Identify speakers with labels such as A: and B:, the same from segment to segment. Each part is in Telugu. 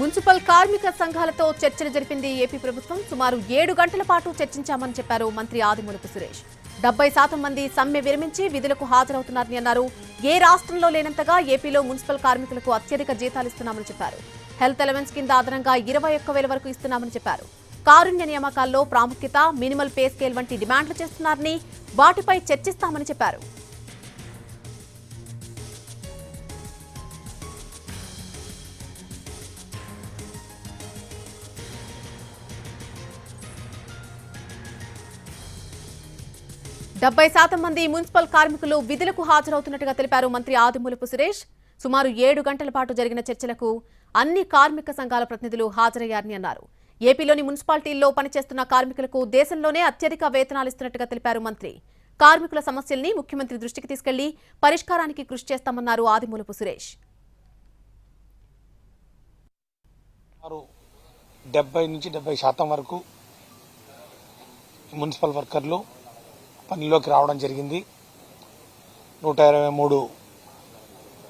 A: మున్సిపల్ కార్మిక సంఘాలతో చర్చలు జరిపింది ఏపీ ప్రభుత్వం. సుమారు ఏడు గంటల పాటు చర్చించామని చెప్పారు మంత్రి ఆదిమూలపు సురేష్. డెబ్బై శాతం మంది సమ్మె విరమించి విధులకు హాజరవుతున్నారని అన్నారు. ఏ రాష్ట్రంలో లేనంతగా ఏపీలో మున్సిపల్ కార్మికులకు అత్యధిక జీతాలు ఇస్తున్నామని చెప్పారు. హెల్త్ అలవెన్స్ కింద అదనంగా ఇరవై ఒక్క వేల వరకు ఇస్తున్నామని చెప్పారు. కారుణ్య నియామకాల్లో ప్రాముఖ్యత మినిమల్ పే స్కేల్ వంటి డిమాండ్లు చేస్తున్నారని వాటిపై చర్చిస్తామని చెప్పారు. డెబ్బై శాతం మంది మున్సిపల్ కార్మికులు విధులకు హాజరవుతున్నట్టుగా తెలిపారు మంత్రి ఆదిమూలపు సురేష్. సుమారు ఏడు గంటల పాటు జరిగిన చర్చలకు అన్ని కార్మిక సంఘాల ప్రతినిధులు హాజరయ్యారని అన్నారు. ఏపీలోని మున్సిపాలిటీల్లో పనిచేస్తున్న కార్మికులకు దేశంలోనే అత్యధిక వేతనాలు ఇస్తున్నట్టుగా తెలిపారు మంత్రి. కార్మికుల సమస్యల్ని ముఖ్యమంత్రి దృష్టికి తీసుకెళ్ళి పరిష్కారానికి కృషి చేస్తామన్నారు ఆదిమూలపు సురేష్.
B: డెబ్బై నుంచి డెబ్బై శాతం వరకు మున్సిపల్ వర్కర్లు పనిలోకి రావడం జరిగింది. నూట ఇరవై మూడు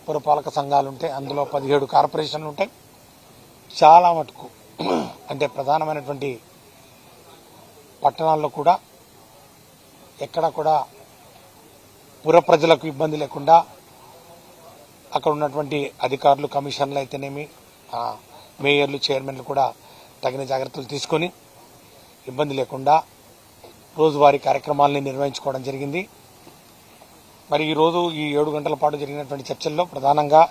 B: పురపాలక సంఘాలు ఉంటాయి అందులో పదిహేడు కార్పొరేషన్లు ఉంటాయి చాలా మటుకు అంటే ప్రధానమైనటువంటి పట్టణాల్లో కూడా ఎక్కడ కూడా పుర ప్రజలకు ఇబ్బంది లేకుండా అక్కడ ఉన్నటువంటి అధికారులు కమిషన్లు అయితేనేమి మేయర్లు చైర్మన్లు కూడా తగిన జాగ్రత్తలు తీసుకొని ఇబ్బంది లేకుండా రోజువారీ కార్యక్రమాలని నిర్వహించుకోవడం జరిగింది. మరి ఈరోజు ఈ ఏడు గంటల పాటు జరిగినటువంటి చర్చల్లో ప్రధానంగా